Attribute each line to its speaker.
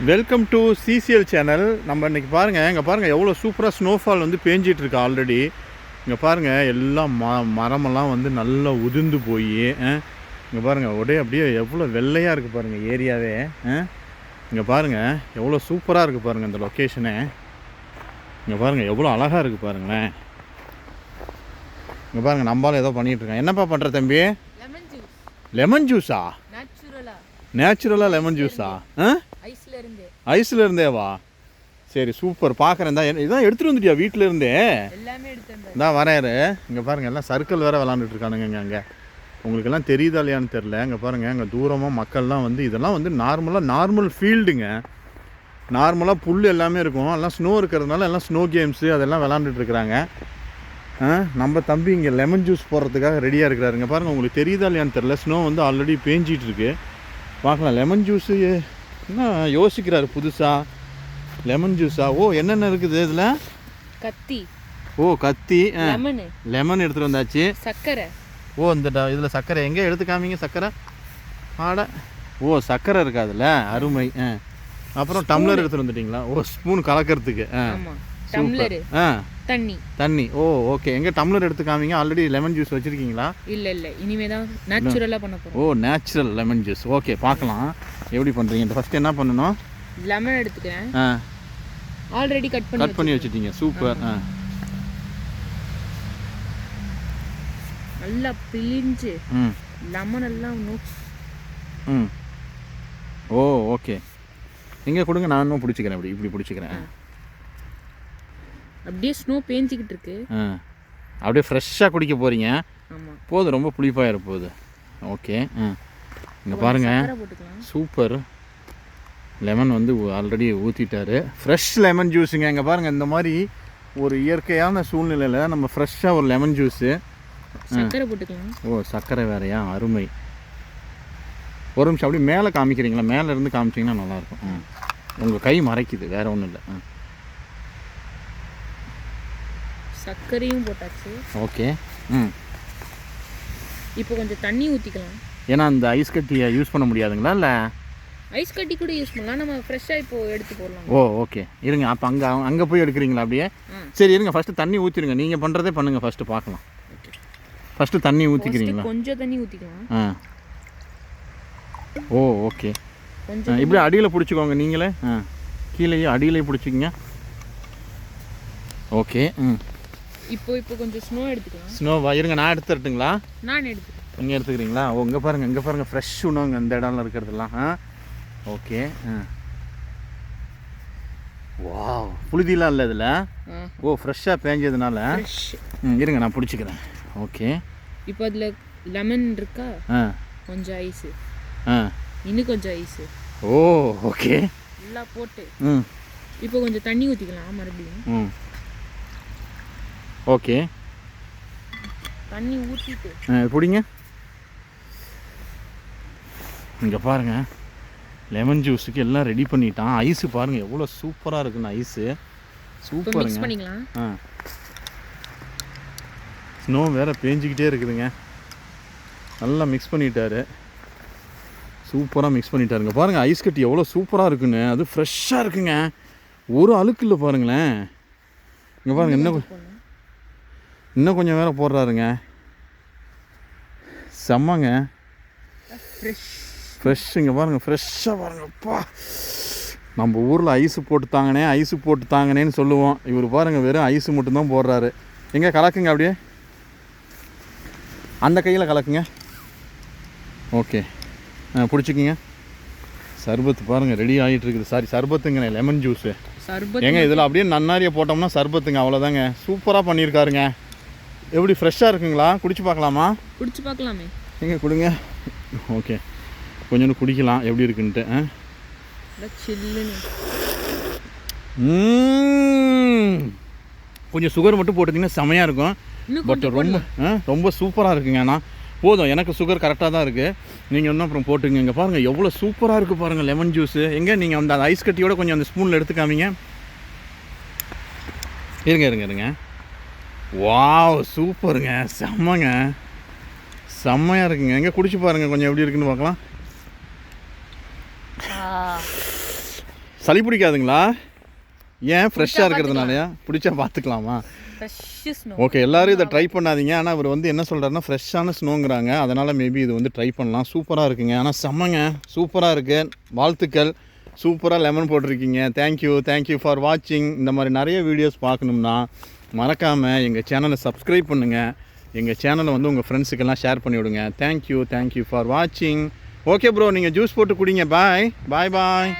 Speaker 1: Welcome to CCL channel நம்ம இன்னைக்கு பாருங்கள் இங்கே பாருங்கள் எவ்வளோ சூப்பராக ஸ்னோஃபால் வந்து பேஞ்சிட்டு இருக்கு ஆல்ரெடி இங்கே பாருங்கள் எல்லாம் ம மரமெல்லாம் வந்து நல்லா உதிர்ந்து போய் இங்கே பாருங்கள் ஒரே அப்படியே எவ்வளோ வெள்ளையாக இருக்குது பாருங்கள் ஏரியாவே இங்கே பாருங்கள் எவ்வளோ சூப்பராக இருக்குது பாருங்கள் இந்த லொக்கேஷனு இங்கே பாருங்கள் எவ்வளோ அழகாக இருக்குது பாருங்களேன். இங்கே பாருங்கள் நம்மளால ஏதோ பண்ணிகிட்டு இருக்கேன் என்னப்பா பண்ணுற தம்பி?
Speaker 2: லெமன் ஜூஸ்
Speaker 1: நேச்சுரலாக லெமன் ஜூஸா ஆ?
Speaker 2: ஐஸ்ல இருந்து.
Speaker 1: ஐஸ்ல இருந்தே வா சரி சூப்பர் பார்க்குறேன் தான் இதான் எடுத்துகிட்டு வந்துட்டியா வீட்டில் இருந்தே. இதான் வரையாரு இங்கே பாருங்கள் எல்லாம் சர்க்கிள் வேறு விளாண்டுட்டு இருக்கானுங்க இங்கே அங்கே உங்களுக்கெல்லாம் தெரியுதா இல்லையான்னு தெரில இங்கே பாருங்கள் இங்கே தூரமாக மக்கள்லாம் வந்து இதெல்லாம் வந்து நார்மலாக நார்மல் ஃபீல்டுங்க நார்மலாக புல் எல்லாமே இருக்கும். எல்லாம் ஸ்னோ இருக்கிறதுனால எல்லாம் ஸ்னோ கேம்ஸு அதெல்லாம் விளாண்டுட்டு இருக்கிறாங்க. ஆ, நம்ம தம்பி இங்கே லெமன் ஜூஸ் போடுறதுக்காக ரெடியாக இருக்கிறாருங்க பாருங்கள் உங்களுக்கு தெரியுதா இல்லையான்னு தெரில ஸ்னோ வந்து ஆல்ரெடி பேஞ்சிட்டு இருக்கு. பார்க்கலாம். லெமன் ஜூஸு என்ன யோசிக்கிறாரு புதுசாக லெமன் ஜூஸா ஓ என்னென்ன இருக்குது இதில்?
Speaker 2: கத்தி.
Speaker 1: ஓ கத்தி.
Speaker 2: லெமனு
Speaker 1: எடுத்துகிட்டு வந்தாச்சு.
Speaker 2: சர்க்கரை
Speaker 1: ஓ இந்த இதில் சர்க்கரை எங்கே எடுத்து காமிங்க சர்க்கரை ஆட. ஓ சர்க்கரை இருக்கா அதில்? அருமை. ஆ. அப்புறம் டம்ளர் எடுத்துகிட்டு வந்துட்டீங்களா? ஓ ஸ்பூன் கலக்கிறதுக்கு. ஆ.
Speaker 2: டம்ளரு
Speaker 1: ஆ.
Speaker 2: தண்ணி.
Speaker 1: தண்ணி. ஓ ஓகே எங்கே டம்ளர் எடுத்து காமிங்க ஆல்ரெடி லெமன் ஜூஸ் வச்சுருக்கீங்களா?
Speaker 2: இல்ல இல்ல. இனிமே தான் நேச்சுரலா பண்ண போறோம்.
Speaker 1: ஓ நேச்சுரல் லெமன் ஜூஸ் ஓகே பார்க்கலாம். எப்படி பண்ணுறீங்க ஃபஸ்ட்டு என்ன பண்ணணும்?
Speaker 2: லெமன் எடுத்துக்கிறேன்.
Speaker 1: ஆ.
Speaker 2: ஆல்ரெடி கட் பண்ணி
Speaker 1: கட் பண்ணி வச்சுட்டீங்க. சூப்பர் ஆ.
Speaker 2: நல்லா பிழிஞ்சு
Speaker 1: ம்.
Speaker 2: லெமன் எல்லாம்
Speaker 1: ம். ஓ ஓகே இங்கே கொடுங்க. நானும் பிடிச்சிக்கிறேன் இப்படி இப்படி பிடிச்சிக்கிறேன்.
Speaker 2: அப்படியே ஸ்னோ பேஞ்சிக்கிட்டு இருக்கு.
Speaker 1: ஆ. அப்படியே ஃப்ரெஷ்ஷாக குடிக்க போகிறீங்க போதும் ரொம்ப புளிப்பாக இருப்போகுது ஓகே. ஆ. இங்கே பாருங்கள் சூப்பர். லெமன் வந்து ஆல்ரெடி ஊற்றிட்டாரு ஃப்ரெஷ் லெமன் ஜூஸுங்க இங்கே பாருங்கள் இந்த மாதிரி ஒரு இயற்கையான சூழ்நிலையில் நம்ம ஃப்ரெஷ்ஷாக ஒரு லெமன் ஜூஸு ஓ சர்க்கரை வேறையா? அருமை. ஒரு நிமிஷம் அப்படியே மேலே காமிக்கிறீங்களா? மேலே இருந்து காமிச்சிங்கன்னா நல்லாயிருக்கும் உங்கள் கை மறைக்குது வேறு ஒன்றும் இல்லை. ம்
Speaker 2: சர்க்கரையும் போட்டாச்சு.
Speaker 1: ஓகே. ம்.
Speaker 2: இப்போ கொஞ்சம் தண்ணி ஊற்றிக்கலாம்
Speaker 1: ஏன்னா அந்த ஐஸ் கட்டியை யூஸ் பண்ண முடியாதுங்களா இல்லை?
Speaker 2: ஐஸ் கட்டி கூட யூஸ் பண்ணலாம். நம்ம ஃப்ரெஷ்ஷாக இப்போ எடுத்து போடலாம்.
Speaker 1: ஓ ஓகே. இருங்க அப்போ அங்கே அங்கே போய் எடுக்கிறீங்களா அப்படியே. சரி இருங்க ஃபஸ்ட்டு தண்ணி ஊற்றிடுங்க நீங்கள் பண்ணுறதே பண்ணுங்கள் ஃபஸ்ட்டு பார்க்கலாம். ஃபஸ்ட்டு தண்ணி ஊற்றிக்கிறீங்களா
Speaker 2: கொஞ்சம் தண்ணி ஊற்றிக்கலாம்
Speaker 1: ஆ. ஓ ஓகே.
Speaker 2: கொஞ்சம்
Speaker 1: இப்படி அடியில் பிடிச்சிக்கோங்க நீங்களே. ஆ. கீழேயே அடியிலே பிடிச்சிக்கிங்க. ஓகே ம்.
Speaker 2: இப்போ இப்போ கொஞ்சம் ஸ்னோ எடுத்துக்கலாம்.
Speaker 1: ஸ்னோவா இருங்க நான் எடுத்து தரட்டுங்களா?
Speaker 2: நான் எடுத்துக்கிறேன்.
Speaker 1: இங்கே எடுத்துக்கிறீங்களா? ஓ இங்கே பாருங்கள் இங்கே பாருங்கள் ஃப்ரெஷ் உணவுங்க இந்த இடம்ல இருக்கிறதெல்லாம். ஆ? ஓகே ஆ. வாவ் புழுதிலாம் இல்லை இதில்? ஓ ஃப்ரெஷ்ஷாக பேஞ்சதுனால? இருங்க நான் பிடிச்சிக்கிறேன். ஓகே
Speaker 2: இப்போ அதில் லெமன் இருக்கா?
Speaker 1: ஆ.
Speaker 2: கொஞ்சம் ஐஸு
Speaker 1: ஆ.
Speaker 2: இன்னும் கொஞ்சம் ஐஸு
Speaker 1: ஓ ஓகே
Speaker 2: எல்லாம் போட்டு.
Speaker 1: ம்.
Speaker 2: இப்போ கொஞ்சம் தண்ணி ஊற்றிக்கலாம் மறுபடியும்.
Speaker 1: ம். ஓகே.
Speaker 2: தண்ணி ஊற்றிட்டு
Speaker 1: ஆ பிடிங்க. இங்கே பாருங்க. லெமன் ஜூஸுக்கு எல்லாம் ரெடி பண்ணிட்டான். ஐஸு பாருங்கள் எவ்வளோ சூப்பராக இருக்குன்னு ஐஸு சூப்பருங்க. ஆ. ஸ்னோ வேற பேஞ்சிக்கிட்டே இருக்குதுங்க. நல்லா மிக்ஸ் பண்ணிட்டாரு. சூப்பராக மிக்ஸ் பண்ணிட்டாருங்க. பாருங்கள் ஐஸ் கட்டி எவ்வளோ சூப்பராக இருக்குன்னு. அது ஃப்ரெஷ்ஷாக இருக்குங்க. ஒரு அழுக்கு இல்லை பாருங்களேன். இங்கே பாருங்க இன்னும் கொ-
Speaker 2: போடணும்.
Speaker 1: இன்னும் கொஞ்சம் வேற போடுறாருங்க. செம்மங்க.
Speaker 2: ஃப்ரெஷ்
Speaker 1: ஃப்ரெஷ் இங்கே பாருங்கள் ஃப்ரெஷ்ஷாக பாருங்க அப்பா. நம்ம ஊரில் ஐஸு போட்டு தாங்கனே ஐஸு போட்டு தாங்கனேன்னு சொல்லுவோம். இவர் பாருங்கள் வெறும் ஐஸு மட்டும்தான் போடுறாரு. எங்கே கலக்குங்க அப்படியே? அந்த கையில் கலக்குங்க. ஓகே ஆ பிடிச்சிக்கிங்க. சர்பத்து பாருங்கள் ரெடி ஆகிட்டு இருக்குது. சாரி சர்பத்துங்கண்ணே லெமன் ஜூஸு
Speaker 2: சர்பத்
Speaker 1: ஏங்க இதில் அப்படியே நன்னாரியை போட்டோம்னா சர்பத்துங்க அவ்வளோதாங்க சூப்பராக பண்ணியிருக்காருங்க. எப்படி ஃப்ரெஷ்ஷாக இருக்குங்களா? குடிச்சு பார்க்கலாமா?
Speaker 2: குடிச்சு பார்க்கலாமே.
Speaker 1: எங்க கொடுங்க? ஓகே. கொஞ்சோண்டு குடிக்கலாம் எப்படி இருக்குன்ட்டு. கொஞ்சம் சுகர் மட்டும் போட்டுட்டிங்கன்னா செமையாக இருக்கும். பட் ரொம்ப ஆ ரொம்ப சூப்பராக இருக்குங்க ஆனால் போதும் எனக்கு சுகர் கரெக்டாக தான் இருக்குது நீங்கள் இன்னும் அப்புறம் போட்டுங்க இங்கே பாருங்கள் எவ்வளோ சூப்பராக இருக்குது பாருங்கள் லெமன் ஜூஸு எங்கே நீங்கள் அந்த ஐஸ் கட்டியோட கொஞ்சம் அந்த ஸ்பூனில் எடுத்து காமிங்க இருங்க இருங்க இருங்க. வாவ் சூப்பருங்க. செம்மங்க. செம்மையாக இருக்குங்க. எங்கே குடிச்சு பாருங்கள் கொஞ்சம் எப்படி இருக்குன்னு பார்க்கலாம். சளி பிடிக்காதுங்களா? ஏன் ஃப்ரெஷ்ஷாக இருக்கிறதுனாலயா? பிடிச்சா பார்த்துக்கலாமா? ஓகே எல்லாரும் இதை ட்ரை பண்ணாதீங்க. ஆனால் அவர் வந்து என்ன சொல்கிறாருன்னா ஃப்ரெஷ்ஷான ஸ்னோங்கிறாங்க அதனால் மேபி இது வந்து ட்ரை பண்ணலாம். சூப்பராக இருக்குங்க. ஆனால் செம்மங்க. சூப்பராக இருக்கு. வாழ்த்துக்கள். சூப்பராக லெமன் போட்டிருக்கீங்க. தேங்க்யூ தேங்க்யூ ஃபார் வாட்சிங் இந்த மாதிரி நிறைய வீடியோஸ் பார்க்கணும்னா மறக்காமல் எங்கள் சேனலை சப்ஸ்கிரைப் பண்ணுங்கள் எங்கள் சேனலை வந்து உங்கள் ஃப்ரெண்ட்ஸுக்கெல்லாம் ஷேர் பண்ணிவிடுங்க. Thank you thank you for வாட்சிங் ஓகே ப்ரோ நீங்கள் ஜூஸ் போட்டு குடிங்க. பாய் பாய் பாய்